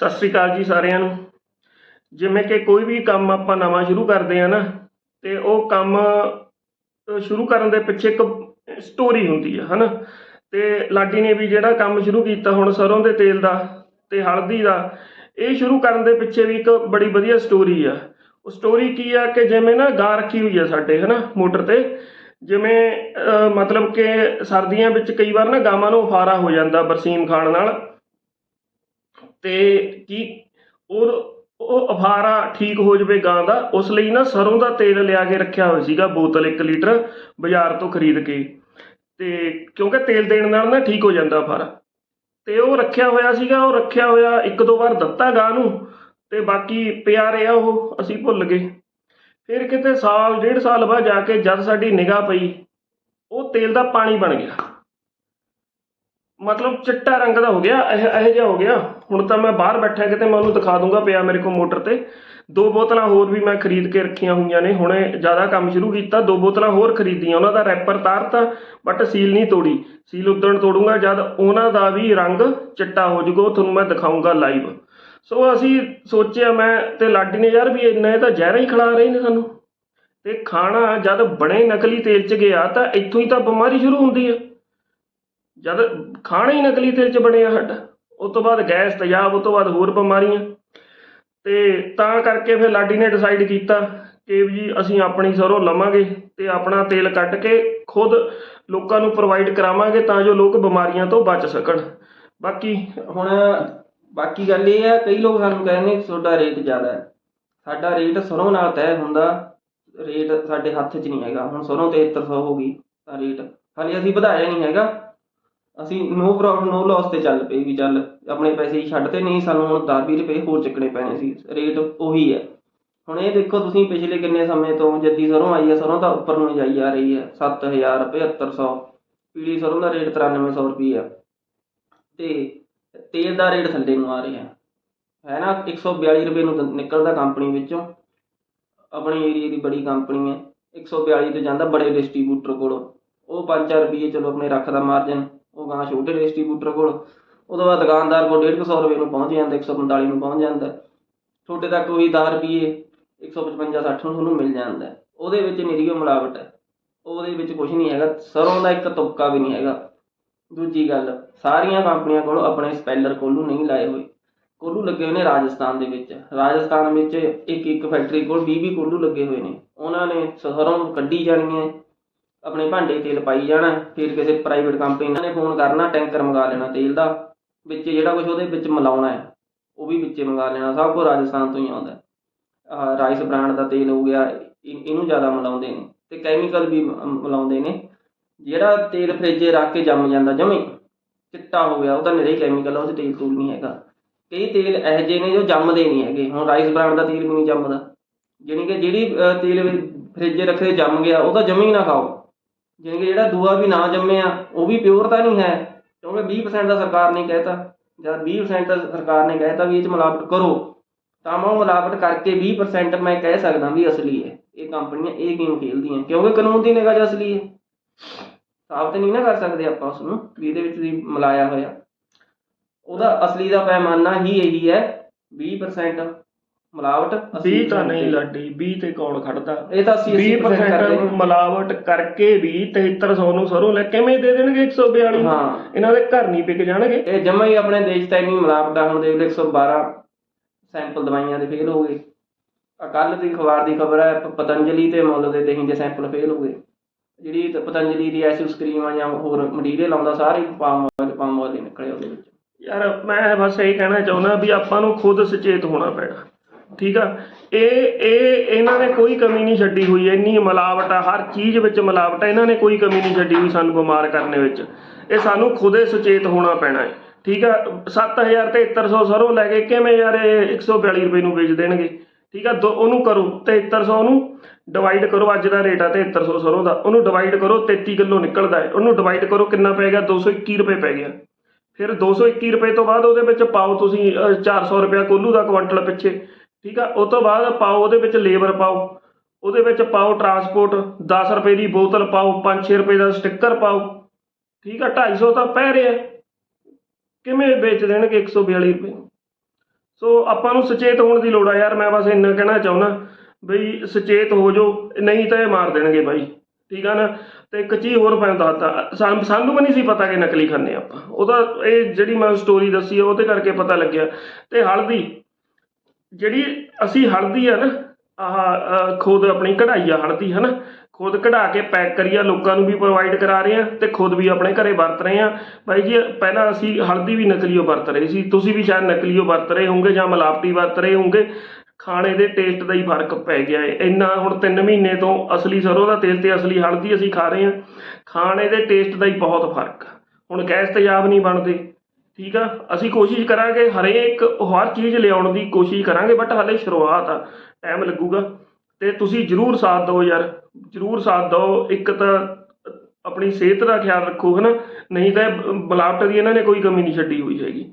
ਸਤਿ ਸ੍ਰੀ ਅਕਾਲ ਜੀ ਸਾਰਿਆਂ ਨੂੰ। ਜਿਵੇਂ ਕਿ ਕੋਈ ਵੀ ਕੰਮ ਆਪਾਂ ਨਵਾਂ ਸ਼ੁਰੂ ਕਰਦੇ ਆ ਨਾ, ਤੇ ਉਹ ਕੰਮ ਸ਼ੁਰੂ ਕਰਨ ਦੇ ਪਿੱਛੇ ਇੱਕ ਸਟੋਰੀ ਹੁੰਦੀ ਆ, ਹਨਾ? ਤੇ ਲਾਡੀ ਨੇ ਵੀ ਜਿਹੜਾ ਕੰਮ ਸ਼ੁਰੂ ਕੀਤਾ ਹੁਣ ਸਰੋਂ ਦੇ ਤੇਲ ਦਾ ਤੇ ਹਲਦੀ ਦਾ, ਇਹ ਸ਼ੁਰੂ ਕਰਨ ਦੇ ਪਿੱਛੇ ਵੀ ਇੱਕ ਬੜੀ ਵਧੀਆ ਸਟੋਰੀ ਆ। ਉਹ ਸਟੋਰੀ ਕੀ ਆ ਕਿ ਜਿਵੇਂ ਨਾ ਗਾਂ ਰੱਖੀ ਹੋਈ ਆ ਸਾਡੇ, ਹਨਾ, ਮੋਟਰ ਤੇ। ਜਿਵੇਂ ਮਤਲਬ ਕਿ ਸਰਦੀਆਂ ਵਿੱਚ ਕਈ ਵਾਰ ਨਾ ਗਾਵਾਂ ਨੂੰ ਫਾਰਾ ਹੋ ਜਾਂਦਾ ਬਰਸੀਮ ਖਾਣ ਨਾਲ। ਤੇ ਕੀ ਉਹ ਉਹ ਅਫਾਰਾ ਠੀਕ ਹੋ ਜਾਵੇ ਗਾਂ ਦਾ, ਉਸ ਲਈ ਨਾ ਸਰੋਂ ਦਾ ਤੇਲ ਲਿਆ ਕੇ ਰੱਖਿਆ ਹੋਇਆ ਸੀਗਾ, ਬੋਤਲ 1 ਲੀਟਰ ਬਾਜ਼ਾਰ ਤੋਂ ਖਰੀਦ ਕੇ। ਤੇ ਕਿਉਂਕਿ ਤੇਲ ਦੇਣ ਨਾਲ ਨਾ ਠੀਕ ਹੋ ਜਾਂਦਾ ਅਫਾਰਾ। ਤੇ ਉਹ ਰੱਖਿਆ ਹੋਇਆ ਸੀਗਾ, ਉਹ ਰੱਖਿਆ ਹੋਇਆ ਇੱਕ ਦੋ ਵਾਰ ਦਿੱਤਾ ਗਾਂ ਨੂੰ, ਤੇ ਬਾਕੀ ਪਿਆ ਰਿਹਾ ਉਹ, ਅਸੀਂ ਭੁੱਲ ਗਏ। ਫਿਰ ਕਿਤੇ ਸਾਲ, ਡੇਢ ਸਾਲ ਬਾਅਦ ਜਾ ਕੇ ਜਦ ਸਾਡੀ ਨਿਗਾਹ ਪਈ, ਉਹ ਤੇਲ ਦਾ ਪਾਣੀ ਬਣ ਗਿਆ। ਮਤਲਬ ਚਿੱਟਾ ਰੰਗ ਦਾ ਹੋ ਗਿਆ, ਇਹ, ਇਹੋ ਜਿਹਾ ਹੋ ਗਿਆ। ਹੁਣ ਤਾਂ ਮੈਂ ਬਾਹਰ ਬੈਠਾ ਕਿਤੇ ਮੈਂ ਉਹਨੂੰ ਦਿਖਾ ਦੂੰਗਾ ਪਿਆ ਮੇਰੇ ਕੋਲ ਮੋਟਰ ਤੇ। ਦੋ ਬੋਤਲਾਂ ਹੋਰ ਵੀ ਮੈਂ ਖਰੀਦ ਕੇ ਰੱਖੀਆਂ ਹੋਈਆਂ ਨੇ। ਹੁਣੇ ਜ਼ਿਆਦਾ ਕੰਮ ਸ਼ੁਰੂ ਕੀਤਾ, ਦੋ ਬੋਤਲਾਂ ਹੋਰ ਖਰੀਦੀਆਂ। ਉਹਨਾਂ ਦਾ ਰੈਪਰ ਤਾਰਤਾ ਬਟ ਸੀਲ ਨਹੀਂ ਤੋੜੀ। ਸੀਲ ਉਦਣ ਤੋੜੂੰਗਾ ਜਦ ਉਹਨਾਂ ਦਾ ਵੀ ਰੰਗ ਚਿੱਟਾ ਹੋ ਜਾਊਗਾ, ਉਹ ਤੁਹਾਨੂੰ ਮੈਂ ਦਿਖਾਊਂਗਾ ਲਾਈਵ ਸੋ ਅਸੀਂ ਸੋਚਿਆ ਮੈਂ ਤੇ ਲਾਡੀ ਨੇ, ਯਾਰ ਵੀ ਇੰਨਾ ਇਹ ਤਾਂ ਜ਼ਹਿਰਾਂ ਹੀ ਖਿਲਾ ਰਹੇ ਨੇ ਸਾਨੂੰ। ਤੇ ਖਾਣਾ ਜਦ ਬਣੇ ਨਕਲੀ ਤੇਲ ਚ ਗਿਆ ਤਾਂ ਇੱਥੋਂ ਹੀ ਤਾਂ ਬਿਮਾਰੀ ਸ਼ੁਰੂ ਹੁੰਦੀ ਹੈ ਜਦ ਖਾਣਾ ਹੀ ਨਕਲੀ ਤੇਲ ਚ ਬਣਿਆ ਸਾਡਾ ਉਸ ਤੋਂ ਬਾਅਦ ਗੈਸ ਤੇਜ਼ਾਬ ਉਸ ਤੋਂ ਬਾਅਦ ਹੋਰ ਬਿਮਾਰੀਆਂ। ਤੇ ਤਾਂ ਕਰਕੇ ਫਿਰ ਲਾਡੀ ਨੇ ਡਿਸਾਈਡ ਕੀਤਾ ਕਿ ਜੀ ਅਸੀਂ ਆਪਣੀ ਸਰੋਂ ਲਵਾਂਗੇ ਤੇ ਆਪਣਾ ਤੇਲ ਕੱਢ ਕੇ ਖੁਦ ਲੋਕਾਂ ਨੂੰ ਪ੍ਰੋਵਾਈਡ ਕਰਾਵਾਂਗੇ ਤਾਂ ਜੋ ਲੋਕ ਬਿਮਾਰੀਆਂ ਤੋਂ ਬਚ ਸਕਣ। ਬਾਕੀ ਹੁਣ ਬਾਕੀ ਗੱਲ ਇਹ ਆ, ਕਈ ਲੋਕ ਸਾਨੂੰ ਕਹਿੰਦੇ ਕਿ ਤੁਹਾਡਾ ਰੇਟ ਜ਼ਿਆਦਾ ਹੈ। ਸਾਡਾ ਰੇਟ ਸਰੋਂ ਨਾਲ ਤੈਅ ਹੁੰਦਾ ਰੇਟ ਸਾਡੇ ਹੱਥ 'ਚ ਨਹੀਂ ਹੈਗਾ। ਹੁਣ ਸਰੋਂ 7300 ਹੋ ਗਈ, ਤਾਂ ਰੇਟ ਹਾਲੇ ਅਸੀਂ ਵਧਾਇਆ ਨਹੀਂ ਹੈਗਾ। ਅਸੀਂ ਨੋ ਪ੍ਰੋਫਿਟ ਨੋ ਲਾਸ ਤੇ ਚੱਲ ਪਏ ਵੀ ਚੱਲ, ਆਪਣੇ ਪੈਸੇ ਹੀ ਛੱਡਤੇ ਨਹੀਂ, ਸਾਨੂੰ ਹੁਣ 10 ਰੁਪਏ ਹੋਰ ਚੱਕਣੇ ਪੈਣੇ ਸੀ ਰੇਟ ਉਹੀ ਹੈ। ਹੁਣ ਇਹ ਦੇਖੋ ਤੁਸੀਂ ਪਿਛਲੇ ਕਿੰਨੇ ਸਮੇਂ ਤੋਂ ਜੱਦੀ ਸਰੋਂ ਆਈ ਹੈ, ਸਰੋਂ ਤਾਂ ਉੱਪਰ ਨੂੰ ਜਾਈ ਆ ਰਹੀ ਹੈ 7000 7500 ਪੀਲੀ ਸਰੋਂ ਦਾ ਰੇਟ 9300 ਰੁਪਏ ਆ। ਤੇ ਤੇਲ ਦਾ ਰੇਟ ਥੱਲੇ ਨੂੰ ਆ ਰਿਹਾ। ਹੈ ਨਾ 142 ਰੁਪਏ ਨੂੰ ਤਾਂ ਨਿਕਲਦਾ ਕੰਪਨੀ ਵਿੱਚੋਂ, ਆਪਣੇ ਏਰੀਆ ਦੀ ਬੜੀ ਕੰਪਨੀ ਹੈ। 142 ਤੋਂ ਜਾਂਦਾ ਬੜੇ ਡਿਸਟ੍ਰੀਬਿਊਟਰ ਕੋਲੋਂ। ਉਹ 5-4 ਰੁਪਏ ਚਲੋ ਆਪਣੇ ਰੱਖਦਾ ਮਾਰਜਨ ਗਾਂ ਛੋਟੇ ਡਿਸਟ੍ਰੀਬਿਊਟਰ ਕੋਲ ਉਹਦੇ ਬਾਅਦ ਦੁਕਾਨਦਾਰ ਕੋਲ 150 ਰੁਪਏ ਨੂੰ ਪਹੁੰਚ ਜਾਂਦਾ 145 ਨੂੰ ਪਹੁੰਚ ਜਾਂਦਾ। ਤੁਹਾਡੇ ਤੱਕ ਉਹੀ 10 ਰੁਪਏ 155 60 ਨੂੰ ਤੁਹਾਨੂੰ ਮਿਲ ਜਾਂਦਾ। ਉਹਦੇ ਵਿੱਚ ਨਿਰੀਓ ਮਿਲਾਵਟ ਹੈ। ਉਹਦੇ ਵਿੱਚ ਕੁਝ ਨਹੀਂ ਹੈਗਾ, ਸਰੋਂ ਦਾ ਇੱਕ ਤੁਪਕਾ ਵੀ ਨਹੀਂ ਹੈਗਾ। ਦੂਜੀ ਗੱਲ, ਸਾਰੀਆਂ ਕੰਪਨੀਆਂ ਕੋਲ ਆਪਣੇ ਸਪੈਲਰ ਕੋਲੂ ਨਹੀਂ ਲਾਏ ਹੋਏ। ਕੋਲੂ ਲੱਗੇ ਹੋਏ ਨੇ ਰਾਜਸਥਾਨ ਦੇ ਵਿੱਚ। ਰਾਜਸਥਾਨ ਵਿੱਚ ਇੱਕ ਇੱਕ ਫੈਕਟਰੀ ਕੋਲ 20 20 ਕੋਲੂ ਲੱਗੇ ਹੋਏ ਨੇ। ਉਹਨਾਂ ਨੇ ਸਰੋਂ ਕੱਢੀ ਜਾਣੀ ਹੈ। ਆਪਣੇ ਭਾਂਡੇ ਤੇਲ ਪਾਈ ਜਾਣਾ, ਫਿਰ ਕਿਸੇ ਪ੍ਰਾਈਵੇਟ ਕੰਪਨੀ ਨੇ ਫੋਨ ਕਰਨਾ, ਟੈਂਕਰ ਮੰਗਾ ਲੈਣਾ ਤੇਲ ਦਾ, ਵਿੱਚ ਜਿਹੜਾ ਕੁਝ ਉਹਦੇ ਵਿੱਚ ਮਿਲਾਉਣਾ ਹੈ, ਉਹ ਵੀ ਵਿੱਚੇ ਮੰਗਾ ਲੈਣਾ, ਸਭ ਕੁਝ ਰਾਜਸਥਾਨ ਤੋਂ ਹੀ ਆਉਂਦਾ ਹੈ। ਰਾਈਸ ਬ੍ਰਾਂਡ ਦਾ ਤੇਲ ਹੋ ਗਿਆ ਇਹਨੂੰ ਜ਼ਿਆਦਾ ਮਿਲਾਉਂਦੇ ਨੇ, ਤੇ ਕੈਮੀਕਲ ਵੀ ਮਿਲਾਉਂਦੇ ਨੇ। ਜਿਹੜਾ ਤੇਲ ਫ੍ਰਿਜੇ ਰੱਖ ਕੇ ਜੰਮ ਜਾਂਦਾ, ਜਮੇ ਚਿੱਟਾ ਹੋ ਗਿਆ ਉਹਦਾ ਤਾਂ ਨਿਰੇ ਕੈਮੀਕਲ ਆ ਉਹ ਤੇਲ ਤੂਲ ਨਹੀਂ ਹੈਗਾ। ਕਈ ਤੇਲ ਇਹੋ ਜਿਹੇ ਨੇ ਜੋ ਜੰਮਦੇ ਨਹੀਂ ਹੈਗੇ, ਹੁਣ ਰਾਈਸ ਬ੍ਰਾਂਡ ਦਾ ਤੇਲ ਵੀ ਨਹੀਂ ਜੰਮਦਾ। ਜਾਣੀ ਕਿ ਜਿਹੜੀ ਤੇਲ ਫ੍ਰਿਜੇ ਰੱਖੇ ਜੰਮ ਗਿਆ ਉਹਦਾ ਜਮੀ ਨਾ ਖਾਓ। ਜਾਣੀ ਕਿ ਜਿਹੜਾ ਦੂਆ ਵੀ ਨਾ ਜੰਮਿਆ ਉਹ ਵੀ ਪਿਓਰ ਤਾਂ ਨਹੀਂ ਹੈ। ਕਿਉਂਕਿ 20% ਦਾ ਸਰਕਾਰ ਨੇ ਕਹਿਤਾ। ਜਦ 20% ਦਾ ਸਰਕਾਰ ਨੇ ਕਹਿਤਾ ਵੀ ਇਹ 'ਚ ਮਿਲਾਵਟ ਕਰੋ। ਤਾਂ ਮੈਂ ਮਿਲਾਵਟ ਕਰਕੇ 20% ਮੈਂ ਕਹਿ ਸਕਦਾ ਵੀ ਅਸਲੀ ਹੈ। ਇਹ ਕੰਪਨੀਆਂ ਇਹ ਗੇਮ ਖੇਲਦੀਆਂ। ਕਿਉਂਕਿ ਕਾਨੂੰਨ ਦੀ ਨਿਗਾਹ 'ਚ ਅਸਲੀ ਹੈ। ਸਾਬਤ ਨਹੀਂ ਨਾ ਕਰ ਸਕਦੇ ਆਪਾਂ ਉਸ ਨੂੰ ਵੀ ਇਹਦੇ ਵਿੱਚ ਵੀ ਮਿਲਾਇਆ ਹੋਇਆ। ਉਹਦਾ ਅਸਲੀ ਦਾ ਪੈਮਾਨਾ ਹੀ ਇਹੀ ਹੈ 20% ਮਿਲਾਵਟ 20 ਤਾਂ ਨਹੀਂ ਲਾਡੀ 20 ਤੇ ਕੌਣ ਖੜਦਾ? ਇਹ ਤਾਂ 80 80% ਕਰਦੇ 20% ਨੇ ਮਿਲਾਵਟ ਕਰਕੇ ਵੀ 7300 ਨੂੰ ਸਰੋਂ ਲੈ ਕਿਵੇਂ ਦੇ ਦੇਣਗੇ 142 ਹਾਂ। ਇਹਨਾਂ ਦੇ ਘਰ ਨਹੀਂ ਵਿਕ ਜਾਣਗੇ। ਇਹ ਜਮਾ ਹੀ ਆਪਣੇ ਦੇਸ਼ ਤਾਂ ਇੰਨੀ ਮਿਲਾਵਟ ਆ ਹੁਣ ਦੇਖ ਲਓ 112 ਸੈਂਪਲ ਦਵਾਈਆਂ ਦੇ ਫੇਲ ਹੋ ਗਏ। ਆ ਕੱਲ ਦੀ ਅਖਬਾਰ ਦੀ ਖਬਰ ਹੈ ਪਤੰਜਲੀ ਤੇ ਮੁੱਲ ਦੇ ਦਹੀਂ ਦੇ ਸੈਂਪਲ ਫੇਲ ਹੋ ਗਏ। ਜਿਹੜੀ ਪਤੰਜਲੀ ਦੀ ਐਸਿਸ ਕਰੀਮ ਆ ਜਾਂ ਹੋਰ ਮਟੀਰੀਅਲ ਆਉਂਦਾ ਸਾਰੇ ਪਾਮ ਆਇਲ ਪਾਮ ਆਇਲ ਨਿਕਲੇ ਉਹਦੇ ਵਿੱਚ। ਯਾਰ ਮੈਂ ਬਸ ਇਹ ਕਹਿਣਾ ਚਾਹੁੰਦਾ ਵੀ ਆਪਾਂ ਨੂੰ ਖੁਦ ਸੁਚੇਤ ਹੋਣਾ ਪੈਣਾ। ਠੀਕ ਆ? ਇਹ ਇਹ ਇਹਨਾਂ ਨੇ ਕੋਈ ਕਮੀ ਨਹੀਂ ਛੱਡੀ ਹੋਈ ਇੰਨੀ ਮਿਲਾਵਟ ਆ ਹਰ ਚੀਜ਼ ਵਿੱਚ ਮਿਲਾਵਟ ਆ ਇਹਨਾਂ ਨੇ ਕੋਈ ਕਮੀ ਨਹੀਂ ਛੱਡੀ ਹੋਈ ਸਾਨੂੰ ਬਿਮਾਰ ਕਰਨ ਵਿੱਚ। ਇਹ ਸਾਨੂੰ ਖੁਦੇ ਸੁਚੇਤ ਹੋਣਾ ਪੈਣਾ ਹੈ ਠੀਕ ਆ? 7000 ਤੇ 7300 ਸਰੋਂ ਲੈ ਕੇ ਕਿਵੇਂ ਯਾਰ ਇਹ 142 ਰੁਪਏ ਨੂੰ ਵੇਚ ਦੇਣਗੇ? ਠੀਕ ਆ? ਦੋ ਉਹਨੂੰ ਕਰੋ 7300 ਨੂੰ ਡਿਵਾਈਡ ਕਰੋ ਅੱਜ ਦਾ ਰੇਟ ਆ 7300 ਸਰੋਂ ਦਾ। ਉਹਨੂੰ ਡਿਵਾਈਡ ਕਰੋ 33 ਕਿਲੋ ਨਿਕਲਦਾ ਹੈ। ਉਹਨੂੰ ਡਿਵਾਈਡ ਕਰੋ ਕਿੰਨਾ ਪੈ ਗਿਆ? 221 ਰੁਪਏ ਪੈ ਗਿਆ। ਫਿਰ 221 ਰੁਪਏ ਤੋਂ ਬਾਅਦ ਉਹਦੇ ਵਿੱਚ ਪਾਓ ਤੁਸੀਂ ਅਹ, 400 ਰੁਪਏ ਕੋਲੂ ਦਾ ਕੁਆਂਟਲ ਪਿੱਛੇ। ਠੀਕ ਆ? ਉਸ ਤੋਂ ਬਾਅਦ ਪਾਓ, ਉਹਦੇ ਵਿੱਚ ਲੇਬਰ ਪਾਓ। ਉਹਦੇ ਵਿੱਚ ਪਾਓ ਟਰਾਂਸਪੋਰਟ 10 ਰੁਪਏ ਦੀ ਬੋਤਲ ਪਾਓ 5-6 ਰੁਪਏ ਦਾ ਸਟicker ਪਾਓ। ਠੀਕ ਆ? 250 ਤਾਂ ਪੈ ਰਿਹਾ। ਕਿਵੇਂ ਵੇਚ ਦੇਣਗੇ 142 ਰੁਪਏ? ਸੋ ਆਪਾਂ ਨੂੰ ਸੁਚੇਤ ਹੋਣ ਦੀ ਲੋੜ ਆ ਯਾਰ, ਮੈਂ ਬਸ ਇੰਨਾ ਕਹਿਣਾ ਚਾਹੁੰਦਾ ਬਈ ਸੁਚੇਤ ਹੋ ਜਾਓ, ਨਹੀਂ ਤਾਂ ਇਹ ਮਾਰ ਦੇਣਗੇ ਬਾਈ। ਠੀਕ ਆ ਨਾ? ਤੇ ਇੱਕ ਚੀਜ਼ ਹੋਰ ਮੈਂ ਦੱਸਦਾ ਸਾਨੂੰ ਵੀ ਨਹੀਂ ਸੀ ਪਤਾ ਕਿ ਨਕਲੀ ਖਾਂਦੇ ਆਪਾਂ। ਉਹਦਾ, ਇਹ ਜਿਹੜੀ ਮੈਂ ਸਟੋਰੀ ਦੱਸੀ ਆ, ਉਹਦੇ ਕਰਕੇ ਪਤਾ ਲੱਗਿਆ। ਤੇ ਹਲਦੀ ਜਿਹੜੀ ਅਸੀਂ ਹਲਦੀ ਆ ਨਾ, ਆਹ ਖੁਦ ਆਪਣੀ ਕਢਾਈ ਆ ਹਲਦੀ, ਹਨਾ? ਖੁਦ ਕਢਾ ਕੇ ਪੈਕ ਕਰੀ ਆ, ਲੋਕਾਂ ਨੂੰ ਵੀ ਪ੍ਰੋਵਾਈਡ ਕਰਾ ਰਹੇ ਆ ਤੇ ਖੁਦ ਵੀ ਆਪਣੇ ਘਰੇ ਵਰਤ ਰਹੇ ਆ। ਬਾਈ ਜੀ, ਪਹਿਲਾਂ ਅਸੀਂ ਹਲਦੀ ਵੀ ਨਕਲੀਓ ਵਰਤ ਰਹੇ ਸੀ। ਤੁਸੀਂ ਵੀ ਸ਼ਾਇਦ ਨਕਲੀਓ ਵਰਤ ਰਹੇ ਹੋਵੋਗੇ ਜਾਂ ਮਿਲਾਵਟੀ ਵਰਤ ਰਹੇ ਹੋਵੋਗੇ। ਖਾਣੇ ਦੇ ਟੇਸਟ ਦਾ ਹੀ ਫ਼ਰਕ ਪੈ ਗਿਆ ਏ। ਇੰਨਾ ਹੁਣ 3 ਮਹੀਨੇ ਤੋਂ ਅਸਲੀ ਸਰੋਂ ਦਾ ਤੇਲ ਤੇ ਅਸਲੀ ਹਲਦੀ ਅਸੀਂ ਖਾ ਰਹੇ ਹਾਂ ਖਾਣੇ ਦੇ ਟੇਸਟ ਦਾ ਹੀ ਬਹੁਤ ਫ਼ਰਕ ਹੁਣ ਗੈਸ ਤੇਜ਼ਾਬ ਨਹੀਂ ਬਣਦੇ। ਠੀਕ ਆ? ਅਸੀਂ ਕੋਸ਼ਿਸ਼ ਕਰਾਂਗੇ ਹਰੇਕ ਹਰ ਚੀਜ਼ ਲਿਆਉਣ ਦੀ ਕੋਸ਼ਿਸ਼ ਕਰਾਂਗੇ ਬਟ ਹਾਲੇ ਸ਼ੁਰੂਆਤ ਆ ਟਾਈਮ ਲੱਗੂਗਾ। ਤੇ ਤੁਸੀਂ ਜਰੂਰ ਸਾਥ ਦਿਓ ਯਾਰ, ਜਰੂਰ ਸਾਥ ਦਿਓ। ਇੱਕ ਤਾਂ ਆਪਣੀ ਸਿਹਤ ਦਾ ਖਿਆਲ ਰੱਖੋ, ਹਨਾ? ਨਹੀਂ ਤਾਂ ਇਹ ਮਿਲਾਵਟ ਦੀ ਇਹਨਾਂ ਨੇ ਕੋਈ ਕਮੀ ਨਹੀਂ ਛੱਡੀ ਹੋਈ ਹੈਗੀ।